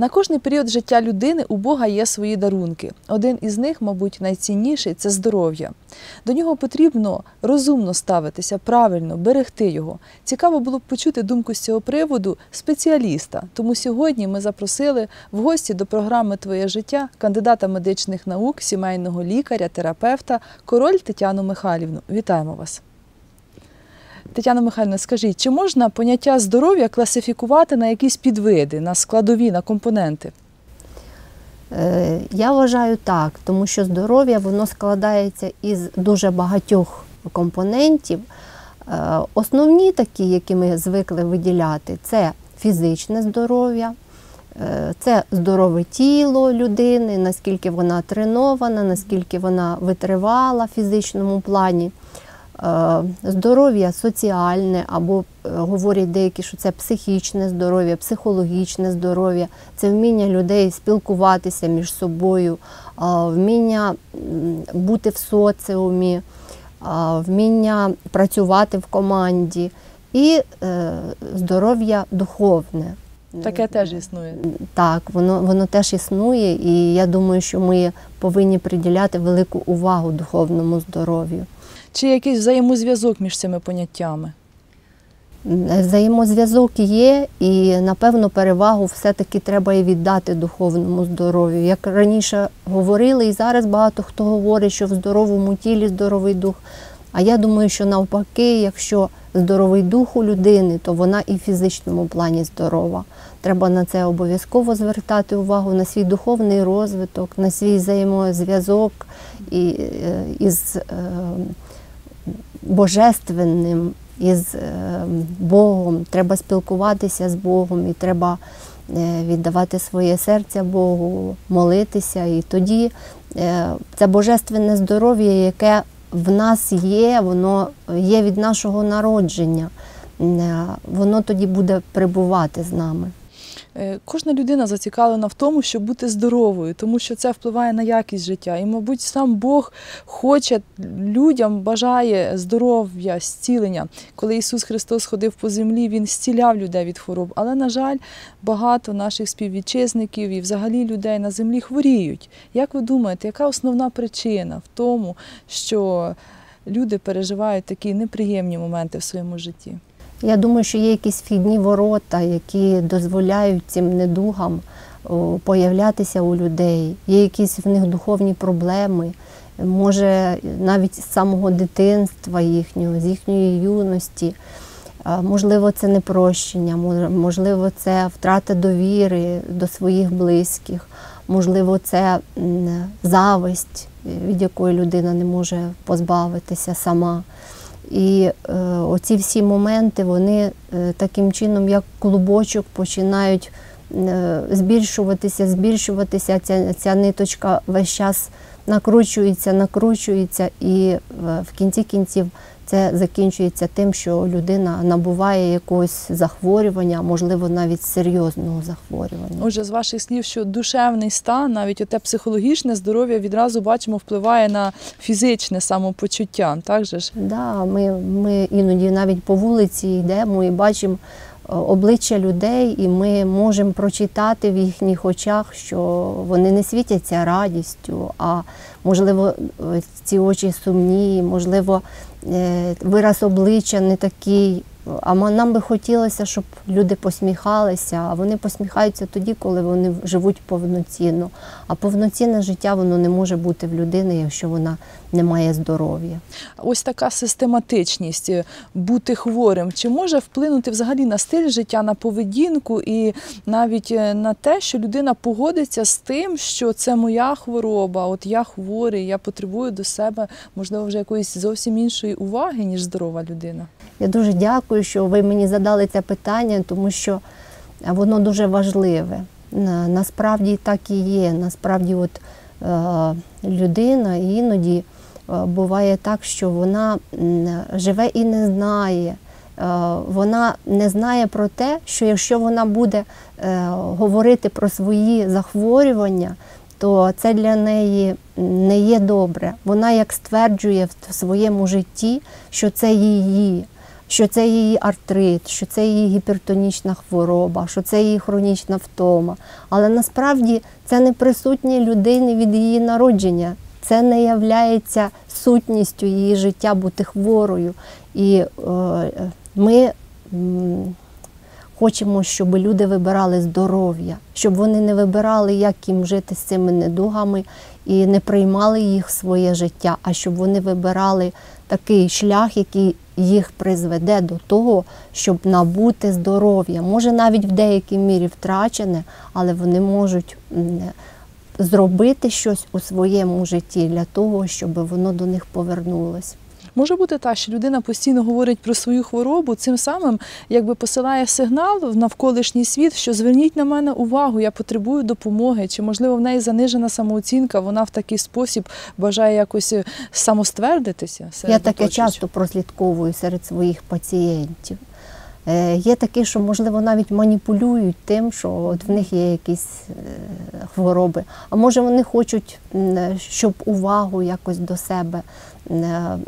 На кожний період життя людини у Бога є свої дарунки. Один із них, мабуть, найцінніший це здоров'я. До нього потрібно розумно ставитися, правильно, берегти його. Цікаво було б почути думку з цього приводу спеціаліста. Тому сьогодні ми запросили в гості до програми Твоє життя кандидата медичних наук, сімейного лікаря, терапевта, король Тетяну Михайлівну. Вітаємо вас. Тетяна Михайлівна, скажіть, чи можна поняття здоров'я класифікувати на якісь підвиди, на складові, на компоненти? Е, Я вважаю так, тому що здоров'я воно складається із дуже багатьох компонентів. Е, Основні такі, які ми звикли виділяти, це фізичне здоров'я, е, це здорове тіло людини, наскільки вона тренована, наскільки вона витривала в фізичному плані. Е, Здоров'я соціальне, або е, говорять деякі, що це психічне здоров'я, психологічне здоров'я, це вміння людей спілкуватися між собою, вміння бути в соціумі, вміння працювати в команді і е, здоров'я духовне. Таке теж існує. Так, воно, воно теж існує, і я думаю, що ми повинні приділяти велику увагу духовному здоров'ю. Чи якийсь взаємозв'язок між цими поняттями? Взаємозв'язок є, і напевно перевагу все-таки треба і віддати духовному здоров'ю. Як раніше говорили, і зараз багато хто говорить, що в здоровому тілі здоровий дух. А я думаю, що навпаки, якщо здоровий дух у людини, то вона і в фізичному плані здорова. Треба на це обов'язково звертати увагу, на свій духовний розвиток, на свій взаємозв'язок е, із е, божественним, із е, Богом. Треба спілкуватися з Богом і треба е, віддавати своє серце Богу, молитися. І тоді е, це божественне здоров'я, яке в нас є, воно є від нашого народження. Воно тоді буде прибувати з нами. Е, Кожна людина зацікавлена в тому, щоб бути здоровою, тому що це впливає на якість життя. І, мабуть, сам Бог хоче людям, бажає здоров'я, зцілення. Коли Ісус Христос ходив по землі, Він зціляв людей від хвороб. Але, на жаль, багато наших співвітчизників і взагалі людей на землі хворіють. Як ви думаєте, яка основна причина в тому, що люди переживають такі неприємні моменти в своєму житті? Я думаю, що є якісь вхідні ворота, які дозволяють цим недугам появлятися у людей. Є якісь в них духовні проблеми. Може, навіть з самого дитинства їхнього, з їхньої юності. Можливо, це непрощення, можливо, це втрата довіри до своїх близьких, можливо, це зависть, від якої людина не може позбавитися сама. І е, оці всі моменти, вони е, таким чином, як клубочок, починають е, збільшуватися, збільшуватися. Ця, ця ниточка весь час накручується, накручується, і е, в кінці кінців це закінчується тим, що людина набуває якогось захворювання, можливо, навіть серйозного захворювання. Отже, з ваших слів, що душевний стан, навіть оте психологічне здоров'я відразу бачимо, впливає на фізичне самопочуття. Так же ж? Да, ми, ми іноді навіть по вулиці йдемо і бачимо обличчя людей, і ми можемо прочитати в їхніх очах, що вони не світяться радістю, а можливо, е, ці очі сумні, можливо, е, вираз обличчя не такий. А нам би хотілося, щоб люди посміхалися, а вони посміхаються тоді, коли вони живуть повноцінно. А повноцінне життя воно не може бути в людини, якщо вона не має здоров'я. Ось така систематичність е, бути хворим. Чи може вплинути взагалі на стиль життя, на поведінку і навіть е, на те, що людина погодиться з тим, що це моя хвороба, от я хворий, я потребую до себе, можливо, вже якоїсь зовсім іншої уваги, ніж здорова людина. Я дуже дякую, що ви мені задали це питання, тому що воно дуже важливе. На- Насправді так і є. Насправді, от е, людина іноді буває так, що вона живе і не знає. Е, Вона не знає про те, що якщо вона буде е, говорити про свої захворювання, то це для неї не є добре. Вона як стверджує в своєму житті, що це її. що це її артрит, що це її гіпертонічна хвороба, що це її хронічна втома. Але насправді це не присутнє людини від її народження. Це не являється сутністю її життя бути хворою. І е, ми хочемо, щоб люди вибирали здоров'я, щоб вони не вибирали, як їм жити з цими недугами і не приймали їх в своє життя, а щоб вони вибирали такий шлях, який їх призведе до того, щоб набути здоров'я. Може навіть в деякій мірі втрачене, але вони можуть зробити щось у своєму житті для того, щоб воно до них повернулось. Може бути так, що людина постійно говорить про свою хворобу, цим самим якби посилає сигнал в навколишній світ, що зверніть на мене увагу, я потребую допомоги, чи можливо в неї занижена самооцінка, вона в такий спосіб бажає якось е, самоствердитися. серед Я таке часто прослідковую серед своїх пацієнтів. Е, Є такі, що, можливо, навіть маніпулюють тим, що от в них є якісь е, хвороби. А може вони хочуть, щоб увагу якось до себе е,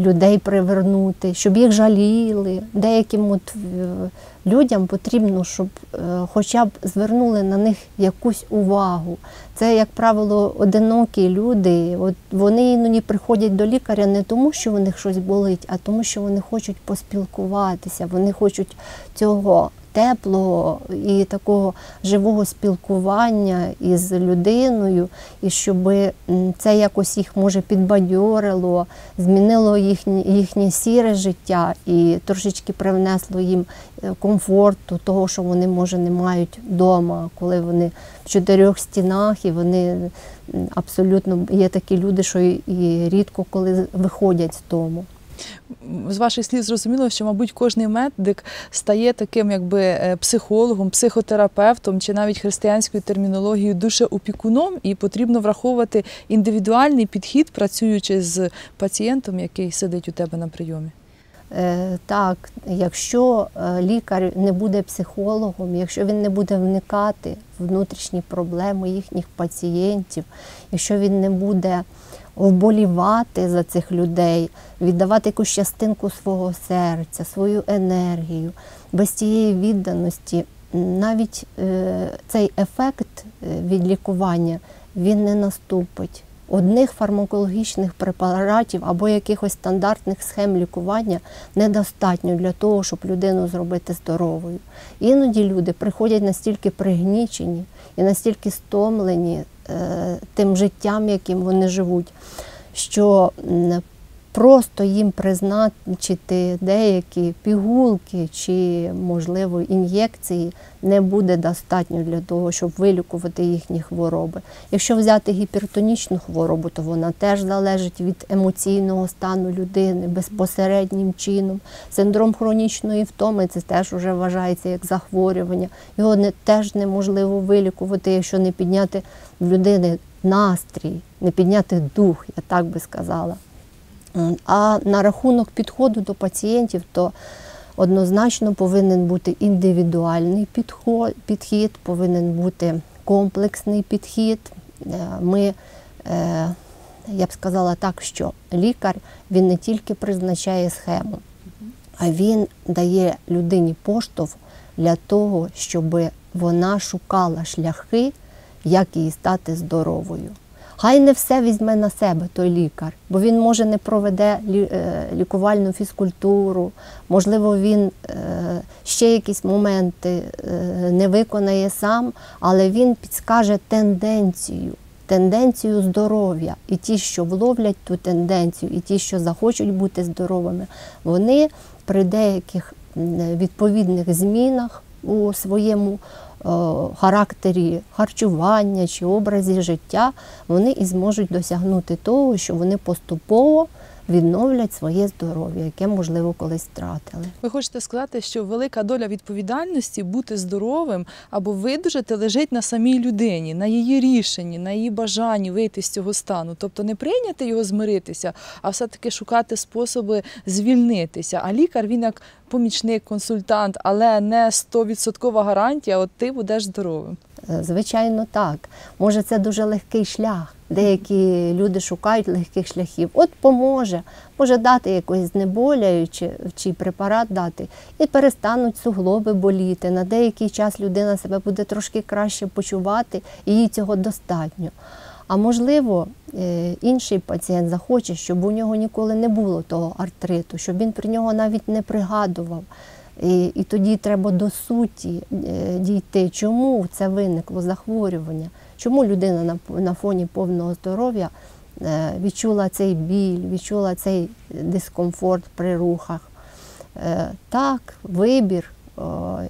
людей привернути, щоб їх жаліли. Деяким от е, людям потрібно, щоб е, хоча б звернули на них якусь увагу. Це, як правило, одинокі люди. От вони іноді приходять до лікаря не тому, що у них щось болить, а тому, що вони хочуть поспілкуватися, вони хочуть цього теплого і такого живого спілкування із людиною, і щоб це якось їх може підбадьорило, змінило їхнє, їхнє сіре життя і трошечки привнесло їм е, комфорту, того, що вони може не мають вдома, коли вони в чотирьох стінах і вони абсолютно є такі люди, що і- рідко коли виходять з дому. З ваших слів зрозуміло, що, мабуть, кожний медик стає таким, якби е, психологом, психотерапевтом чи навіть християнською термінологією душеопікуном, і потрібно враховувати індивідуальний підхід, працюючи з пацієнтом, який сидить у тебе на прийомі. Е, Так, якщо е, лікар не буде психологом, якщо він не буде вникати в внутрішні проблеми їхніх пацієнтів, якщо він не буде вболівати за цих людей, віддавати якусь частинку свого серця, свою енергію, без цієї відданості, навіть е, цей ефект е, від лікування він не наступить. Одних фармакологічних препаратів або якихось стандартних схем лікування недостатньо для того, щоб людину зробити здоровою. Іноді люди приходять настільки пригнічені і настільки стомлені е, тим життям, яким вони живуть, що просто їм призначити деякі пігулки чи, можливо, ін'єкції не буде достатньо для того, щоб вилікувати їхні хвороби. Якщо взяти гіпертонічну хворобу, то вона теж залежить від емоційного стану людини безпосереднім чином. Синдром хронічної втоми це теж вже вважається як захворювання. Його не, теж неможливо вилікувати, якщо не підняти в людини настрій, не підняти дух, я так би сказала. А на рахунок підходу до пацієнтів, то однозначно повинен бути індивідуальний підхід, повинен бути комплексний підхід. Е, Ми, е, я б сказала так, що лікар він не тільки призначає схему, а він дає людині поштовх для того, щоб вона шукала шляхи, як їй стати здоровою. Хай не все візьме на себе той лікар, бо він може не проведе е, лікувальну фізкультуру, можливо, він е, ще якісь моменти е, не виконає сам, але він підскаже тенденцію, тенденцію здоров'я. І ті, що вловлять ту тенденцію, і ті, що захочуть бути здоровими, вони при деяких відповідних змінах у своєму характері харчування чи образі життя, вони і зможуть досягнути того, що вони поступово відновлять своє здоров'я, яке, можливо, колись втратили. Ви хочете сказати, що велика доля відповідальності бути здоровим або видужати лежить на самій людині, на її рішенні, на її бажанні вийти з цього стану. Тобто не прийняти його змиритися, а все-таки шукати способи звільнитися. А лікар він як помічник, консультант, але не 100% гарантія, от ти будеш здоровим. Е, Звичайно, так. Може, це дуже легкий шлях. Деякі люди шукають легких шляхів. От поможе, може дати якось знеболяючи чи препарат дати, і перестануть суглоби боліти. На деякий час людина себе буде трошки краще почувати, і їй цього достатньо. А можливо, е, інший пацієнт захоче, щоб у нього ніколи не було того артриту, щоб він про нього навіть не пригадував. І, і тоді треба до суті е, дійти, чому це виникло захворювання, чому людина на, фоні повного здоров'я е, відчула цей біль, відчула цей дискомфорт при рухах. Е, Так, вибір,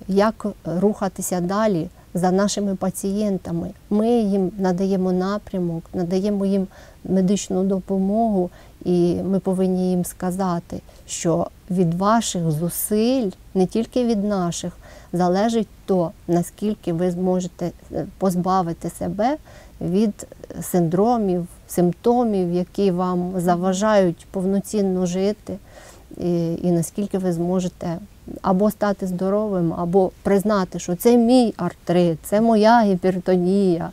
як рухатися далі за нашими пацієнтами. Ми їм надаємо напрямок, надаємо їм медичну допомогу, і ми повинні їм сказати, що від ваших зусиль, не тільки від наших, залежить то, наскільки ви зможете е, позбавити себе від синдромів, симптомів, які вам заважають повноцінно жити, і, і наскільки ви зможете або стати здоровим, або признати, що це мій артрит, це моя гіпертонія,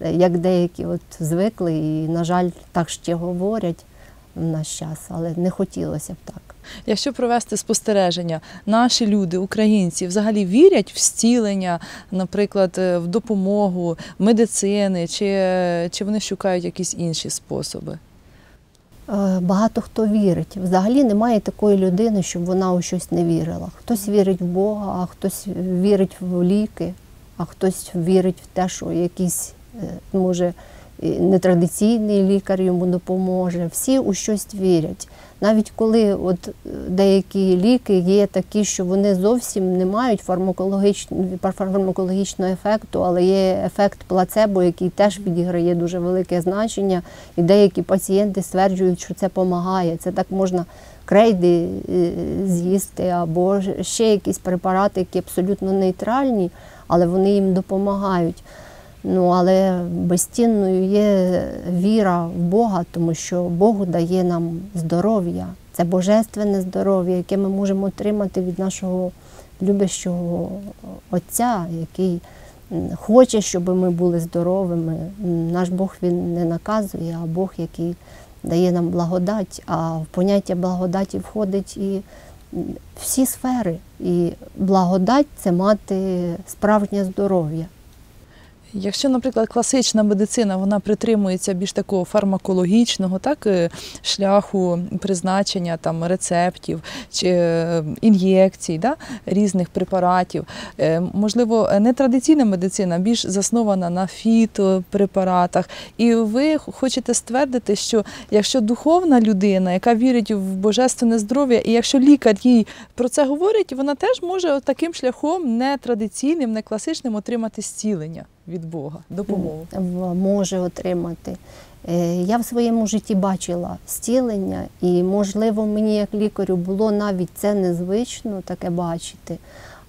е, як деякі от звикли і, на жаль, так ще говорять в наш час, але не хотілося б так. Якщо провести спостереження, наші люди, українці, взагалі вірять в зцілення, наприклад, е, в допомогу медицини, чи, чи вони шукають якісь інші способи? Е, Багато хто вірить. Взагалі немає такої людини, щоб вона у щось не вірила. Хтось вірить в Бога, а хтось вірить в ліки, а хтось вірить в те, що якийсь е, може нетрадиційний лікар йому допоможе. Всі у щось вірять. Навіть коли от е, деякі ліки є такі, що вони зовсім не мають фармакологічного ефекту, але є ефект плацебо, який теж відіграє дуже велике значення. І деякі пацієнти стверджують, що це допомагає. Це так можна крейди е, з'їсти, або ще якісь препарати, які абсолютно нейтральні, але вони їм допомагають. Ну, але безцінною є віра в Бога, тому що Богу дає нам здоров'я. Це божественне здоров'я, яке ми можемо отримати від нашого любящого Отця, який хоче, щоб ми були здоровими. Наш Бог він не наказує, а Бог, який дає нам благодать. А в поняття благодаті входить і всі сфери. І благодать це мати справжнє здоров'я. Якщо, наприклад, класична медицина вона притримується більш такого фармакологічного, так е, шляху призначення там рецептів чи е, ін'єкцій, да, різних препаратів, е, можливо, нетрадиційна медицина більш заснована на фітопрепаратах. І ви хочете ствердити, що якщо духовна людина, яка вірить в божественне здоров'я, і якщо лікар їй про це говорить, вона теж може таким шляхом нетрадиційним, не класичним отримати зцілення від Бога, допомогу. може отримати. Е, Я в своєму житті бачила зцілення, і, можливо, мені як лікарю було навіть це незвично таке бачити.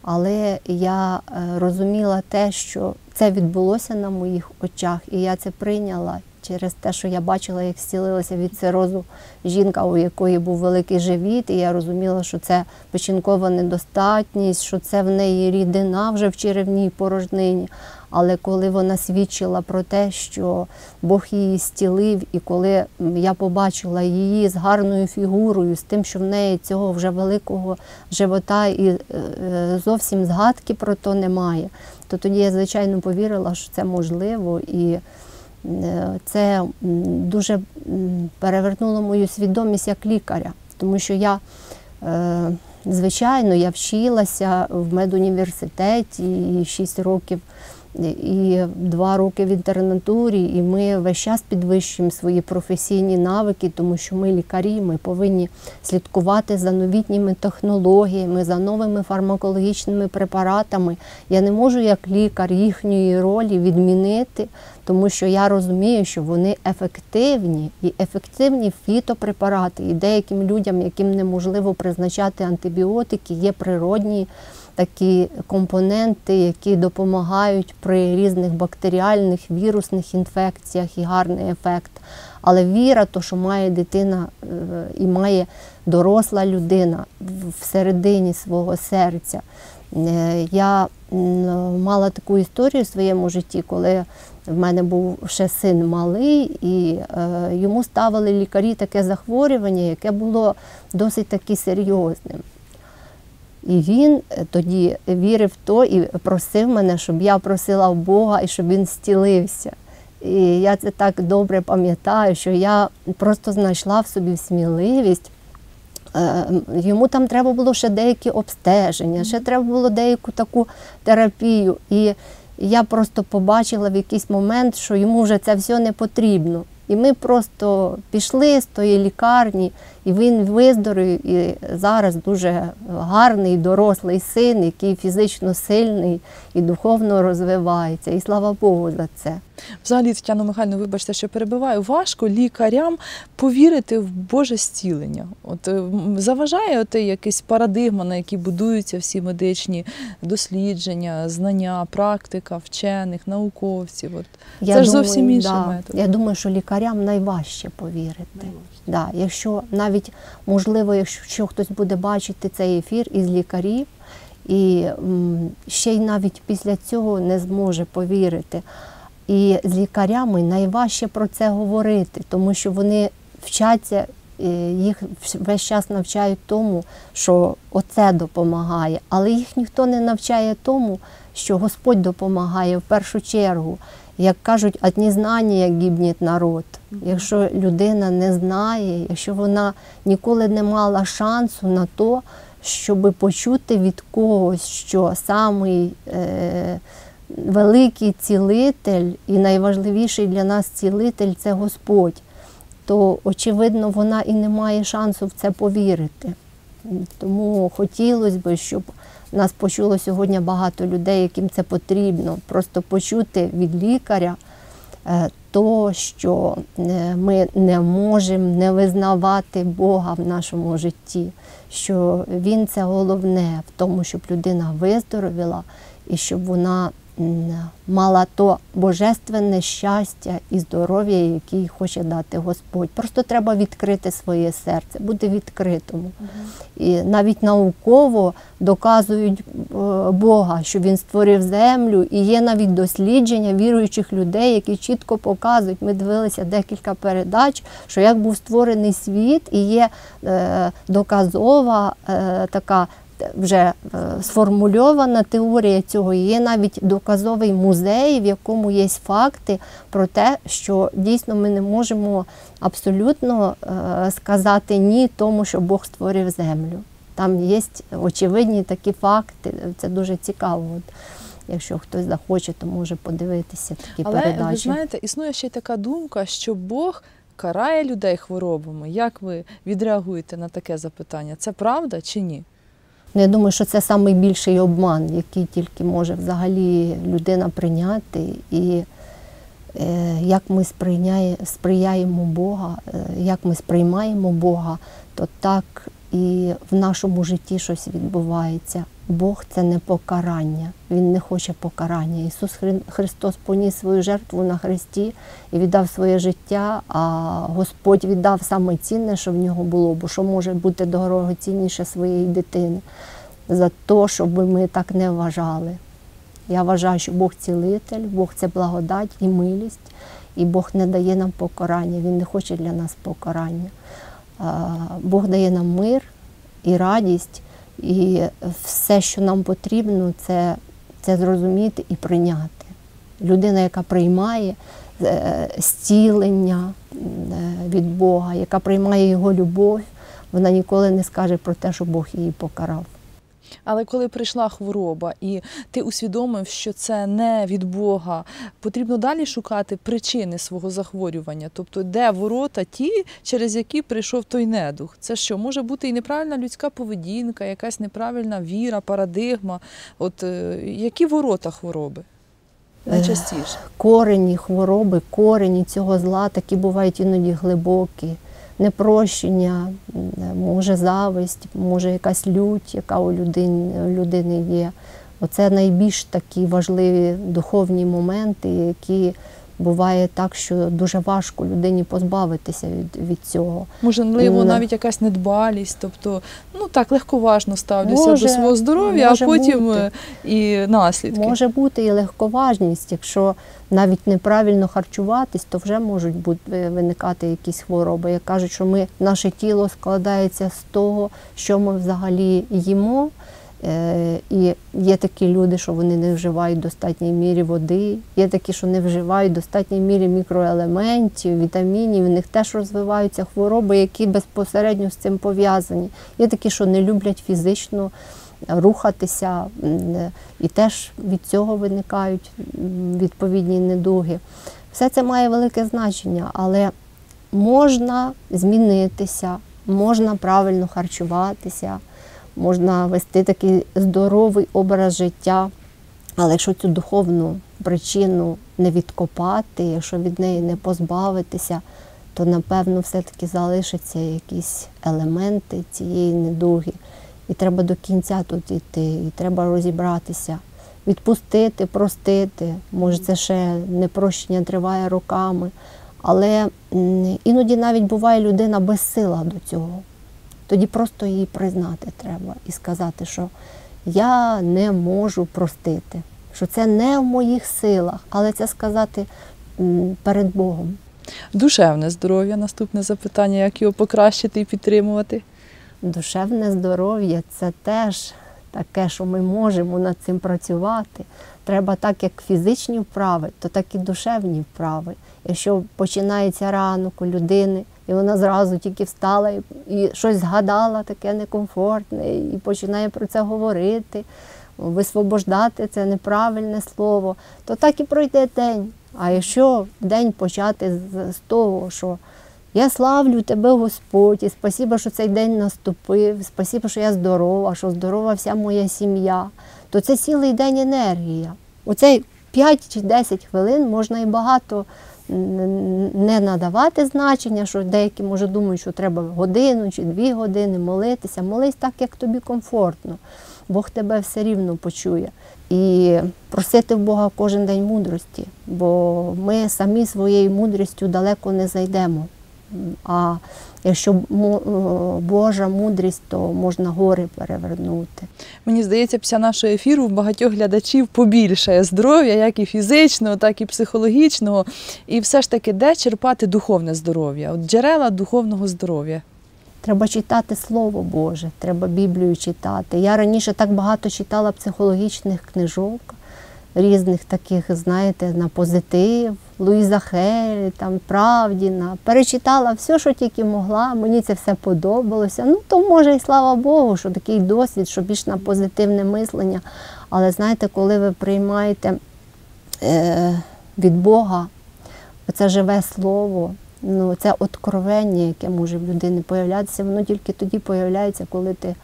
Але я е, розуміла те, що це відбулося на моїх очах, і я це прийняла через те, що я бачила, як зцілилася від цирозу жінка, у якої був великий живіт, і я розуміла, що це печінкова недостатність, що це в неї рідина вже в черевній порожнині. Але коли вона свідчила про те, що Бог її зцілив, і коли я побачила її з гарною фігурою, з тим, що в неї цього вже великого живота і е, е, зовсім згадки про то немає, то тоді я, звичайно, повірила, що це можливо. І це дуже перевернуло мою свідомість як лікаря, тому що я. е, Звичайно, я вчилася в медуніверситеті і 6 років і два роки в інтернатурі, і ми весь час підвищуємо свої професійні навики, тому що ми лікарі, ми повинні слідкувати за новітніми технологіями, за новими фармакологічними препаратами. Я не можу як лікар їхньої ролі відмінити, тому що я розумію, що вони ефективні і ефективні фітопрепарати. І деяким людям, яким неможливо призначати антибіотики, є природні такі компоненти, які допомагають при різних бактеріальних вірусних інфекціях і гарний ефект. Але віра, то, що має дитина е, і має доросла людина всередині свого серця, Е, Я мала таку історію в своєму житті, коли в мене був ще син малий, і е, йому ставили лікарі таке захворювання, яке було досить таки серйозним. І він е, тоді вірив в то і просив мене, щоб я просила в Бога і щоб він зцілився. І я це так добре пам'ятаю, що я просто знайшла в собі сміливість. Е, Йому там треба було ще деякі обстеження, ще треба було деяку таку терапію. І я просто побачила в якийсь момент, що йому вже це все не потрібно. І ми просто пішли з тої лікарні, і він виздоровів, і зараз дуже гарний, дорослий син, який фізично сильний і духовно розвивається. І слава Богу за це. Взагалі, Тетяно Михайлівно, вибачте, що перебиваю. Важко лікарям повірити в Боже зцілення. От е, заважає оте якась парадигма, на якій будуються всі медичні дослідження, знання, практика вчених, науковців. От. Це ж зовсім інший да, метод. Я думаю, що лікарям найважче повірити. Да, якщо навіть можливо, якщо хтось буде бачити цей ефір із лікарів, і ще й навіть після цього не зможе повірити. І з лікарями найважче про це говорити, тому що вони вчаться, е, їх весь час навчають тому, що оце допомагає, але їх ніхто не навчає тому, що Господь допомагає в першу чергу. Як кажуть, от незнання як гібніть народ. Якщо людина не знає, якщо вона ніколи не мала шансу на то, щоб почути від когось, що самий е, великий цілитель і найважливіший для нас цілитель це Господь, то очевидно вона і не має шансу в це повірити. Тому хотілося б, щоб нас почуло сьогодні багато людей, яким це потрібно, просто почути від лікаря е, то, що е, ми не можемо не визнавати Бога в нашому житті, що Він це головне в тому, щоб людина виздоровіла і щоб вона мала то божественне щастя і здоров'я, яке хоче дати Господь. Просто треба відкрити своє серце, бути відкритому. І навіть науково доказують е, Бога, що він створив землю, і є навіть дослідження віруючих людей, які чітко показують. Ми дивилися декілька передач, що як був створений світ, і є е, доказова е, така. Вже е, сформульована теорія цього. Є навіть доказовий музей, в якому є факти про те, що дійсно ми не можемо абсолютно е, сказати ні тому, що Бог створив землю. Там є очевидні такі факти. Це дуже цікаво. Якщо хтось захоче, то може подивитися такі Але ви передачі. знаєте, існує ще й така думка, що Бог карає людей хворобами. Як ви відреагуєте на таке запитання? Це правда чи ні? Ну, Я думаю, що це найбільший обман, який тільки може взагалі людина прийняти. І е, як ми сприяємо Бога, е, як ми сприймаємо Бога, то так і в нашому житті щось відбувається. Бог це не покарання, Він не хоче покарання. Ісус Христос поніс свою жертву на Христі і віддав своє життя, а Господь віддав саме цінне, що в нього було, бо що може бути дорогоцінніше своєї дитини за те, щоб ми так не вважали. Я вважаю, що Бог цілитель, Бог це благодать і милість, і Бог не дає нам покарання, Він не хоче для нас покарання. Бог дає нам мир і радість, і все, що нам потрібно, це, це зрозуміти і прийняти. Людина, яка приймає е, зцілення е, від Бога, яка приймає Його любов, вона ніколи не скаже про те, що Бог її покарав. Але коли прийшла хвороба, і ти усвідомив, що це не від Бога, потрібно далі шукати причини свого захворювання, тобто де ворота ті, через які прийшов той недух. Це що може бути і неправильна людська поведінка, якась неправильна віра, парадигма. От е, які ворота хвороби найчастіше? корені хвороби, корені цього зла такі бувають іноді глибокі. Непрощення, може зависть, може якась лють, яка у людини, людини є. Оце найбільш такі важливі духовні моменти, які буває так, що дуже важко людині позбавитися від, від цього. Можливо, навіть якась недбалість, тобто, ну так легковажно ставлюся Може, до свого здоров'я, а потім бути. е, і наслідки. Може бути і легковажність, якщо навіть неправильно харчуватись, то вже можуть бути виникати якісь хвороби. Як кажуть, що ми наше тіло складається з того, що ми взагалі їмо. Е, І є такі люди, що вони не вживають в достатній мірі води, є такі, що не вживають в достатній мірі мікроелементів, вітамінів, у них теж розвиваються хвороби, які безпосередньо з цим пов'язані. Є такі, що не люблять фізично рухатися, е, і теж від цього виникають відповідні недуги. Все це має велике значення, але можна змінитися, можна правильно харчуватися, можна вести такий здоровий образ життя. Але якщо цю духовну причину не відкопати, якщо від неї не позбавитися, то напевно все-таки залишаться якісь елементи цієї недуги. І треба до кінця тут йти, і треба розібратися, відпустити, простити. Може, це ще не прощення триває роками. Але іноді навіть буває людина безсила до цього. Тоді просто її признати треба і сказати, що я не можу простити, що це не в моїх силах, але це сказати перед Богом. Душевне здоров'я, наступне запитання, як його покращити і підтримувати. Душевне здоров'я це теж таке, що ми можемо над цим працювати. Треба так, як фізичні вправи, то так і душевні вправи. Якщо починається ранок у людини, і вона зразу тільки встала і, і щось згадала таке некомфортне, і починає про це говорити, висвобождати це неправильне слово, то так і пройде день. А якщо день почати з, з того, що я славлю тебе, Господь, і спасіба, що цей день наступив, спасіба, що я здорова, що здорова вся моя сім'я, то це цілий день енергія. Оцей 5 чи 10 хвилин можна і багато не надавати значення, що деякі може думають, що треба годину чи дві години молитися. Молись так, як тобі комфортно. Бог тебе все рівно почує. І просити в Бога кожен день мудрості, бо ми самі своєю мудрістю далеко не зайдемо. А якщо е, Божа мудрість, то можна гори перевернути. Мені здається, після нашого ефіру в багатьох глядачів побільшає здоров'я, як і фізичного, так і психологічного. І все ж таки, де черпати духовне здоров'я? От джерела духовного здоров'я. Треба читати Слово Боже, треба Біблію читати. Я раніше так багато читала психологічних книжок, різних таких, знаєте, на позитив, Луїза Хелі, там Правдіна. Перечитала все, що тільки могла. Мені це все подобалося. Ну, то може і слава Богу, що такий досвід, що більш на позитивне мислення. Але знаєте, коли ви приймаєте е, від Бога оце живе слово, ну, це откровення, яке може в людини появлятися, воно тільки тоді появляється, коли ти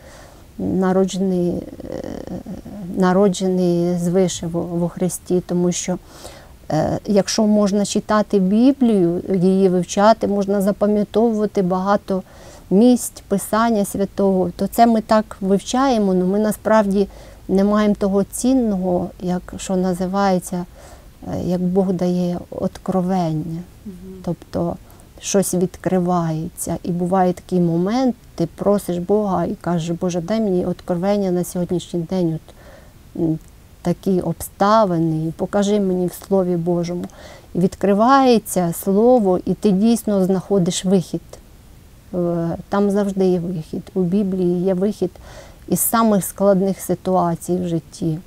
народжений, е, народжений звише во, во Христі, тому що е, якщо можна читати Біблію, її вивчати, можна запам'ятовувати багато місць Писання Святого, то це ми так вивчаємо, але ми насправді не маємо того цінного, як що називається, е, як Бог дає откровення. Тобто щось відкривається. І буває такий момент, ти просиш Бога і кажеш, Боже, дай мені откровення на сьогоднішній день, от, такі обставини, і покажи мені в Слові Божому. І відкривається слово, і ти дійсно знаходиш вихід. Е, Там завжди є вихід. У Біблії є вихід із самих складних ситуацій в житті.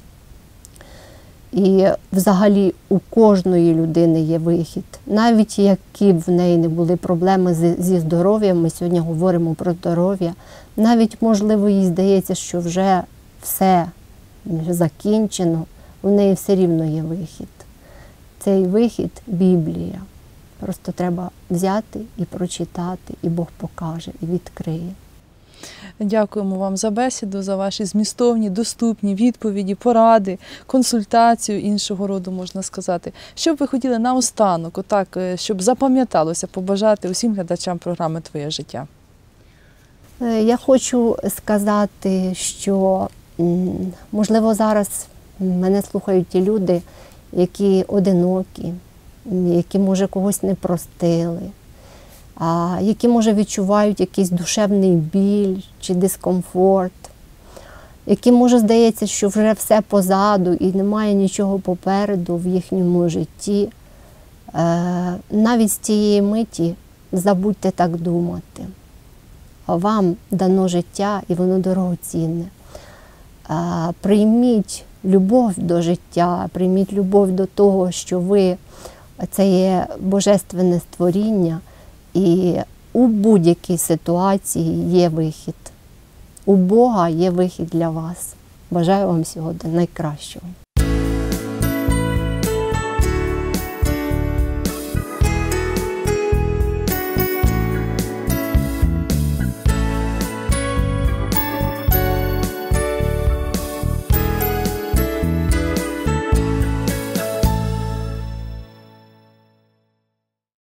І взагалі у кожної людини є вихід. Навіть які б в неї не були проблеми зі, здоров'ям, ми сьогодні говоримо про здоров'я, навіть, можливо, їй здається, що вже все закінчено, у неї все рівно є вихід. Цей вихід Біблія. Просто треба взяти і прочитати, і Бог покаже, і відкриє. Дякуємо вам за бесіду, за ваші змістовні, доступні відповіді, поради, консультацію іншого роду, можна сказати. Що б ви хотіли наостанок, отак, е, щоб запам'яталося, побажати усім глядачам програми Твоє життя? Е, Я хочу сказати, що можливо зараз мене слухають ті люди, які одинокі, які може когось не простили, які може відчувають якийсь душевний біль чи дискомфорт, які може здається, що вже все позаду і немає нічого попереду в їхньому житті. Е, Навіть з цієї миті забудьте так думати. Вам дано життя і воно дорогоцінне. Е, Прийміть любов до життя, прийміть любов до того, що ви це є божественне створіння, і у будь-якій ситуації є вихід. У Бога є вихід для вас. Бажаю вам сьогодні найкращого.